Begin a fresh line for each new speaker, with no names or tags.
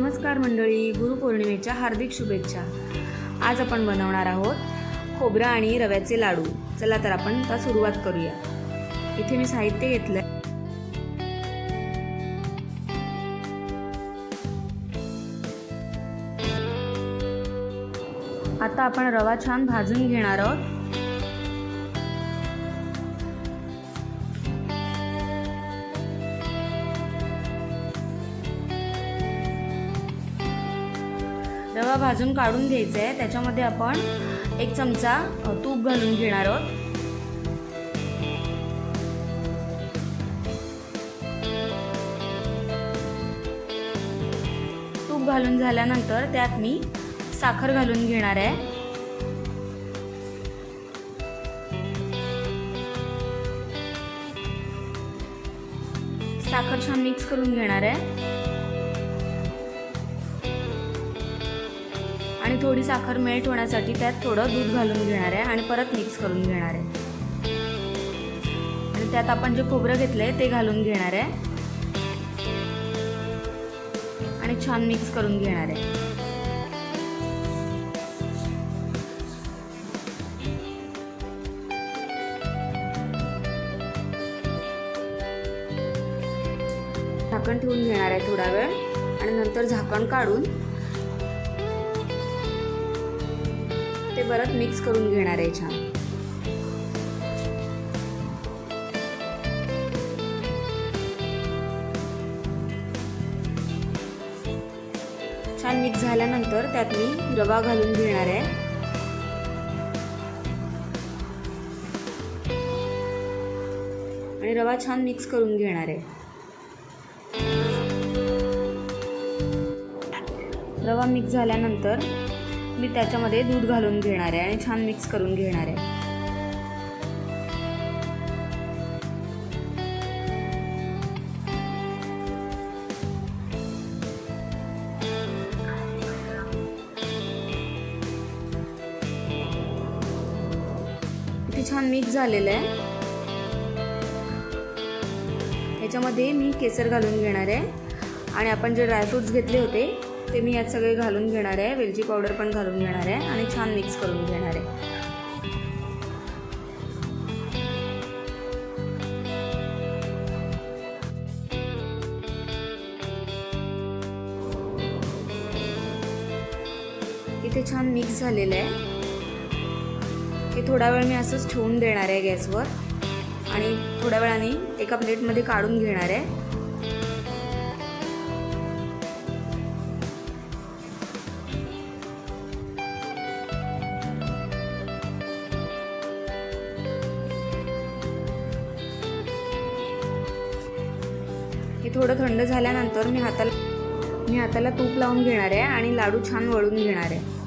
नमस्कार मंडळी गुरुपौर्णिमेच्या हार्दिक शुभेच्छा. आज आपण बनवणार आहोत खोबरं आणि रव्याचे लाडू. चला तर आपण आता सुरुवात करूया. इथे मी साहित्य घेतलं आता आपण रवा छान भाजून घेणार आहोत. रवा भाजून काढून घ्यायचं आहे त्याच्यामध्ये आपण एक चमचा तूप घालून घेणार आहोत. तूप घालून झाल्यानंतर त्यात मी साखर घालून घेणार आहे. साखर छान मिक्स करून घेणार आहे. आणि थोडी साखर मेल्ट होण्यासाठी त्यात थोडं दूध घालून घेणार आहे आणि परत मिक्स करून घेणार आहे. आणि त्यात आपण जे खोबरं घेतलंय ते घालून घेणार आहे. आणि छान मिक्स करून घेणार आहे. झाकण ठेवून घेणार आहे थोडा वेळ. आणि नंतर झाकण काढून ते परत मिक्स करून घेणार आहे छान. छान मिक्स झाल्यानंतर त्यात मी रवा घालून घेणार आहे. आणि रवा छान मिक्स करून घेणार आहे. रवा मिक्स झाल्यानंतर मी त्याच्यामध्ये दूध घालून घेणार आहे आणि छान मिक्स करून घेणार आहे. छान मिक्स झालेलं आहे. याच्यामध्ये मी केसर घालून घेणार आहे. आणि आपण जे ड्रायफ्रूट्स घेतले होते ते मी यात सगळे घालून घेणार आहे. वेलची पावडर पण घालून घेणार आहे आणि छान मिक्स करून घेणार आहे. इथे छान मिक्स झालेलं आहे. हे थोडा वेळ मी असंच ठेवून देणार आहे गॅसवर. आणि थोड्या वेळाने एका प्लेटमध्ये काढून घेणार आहे. की थोडं थंड झाल्यानंतर मी हाताला मी हाताला तूप लावून घेणार आहे आणि लाडू छान वळून घेणार आहे.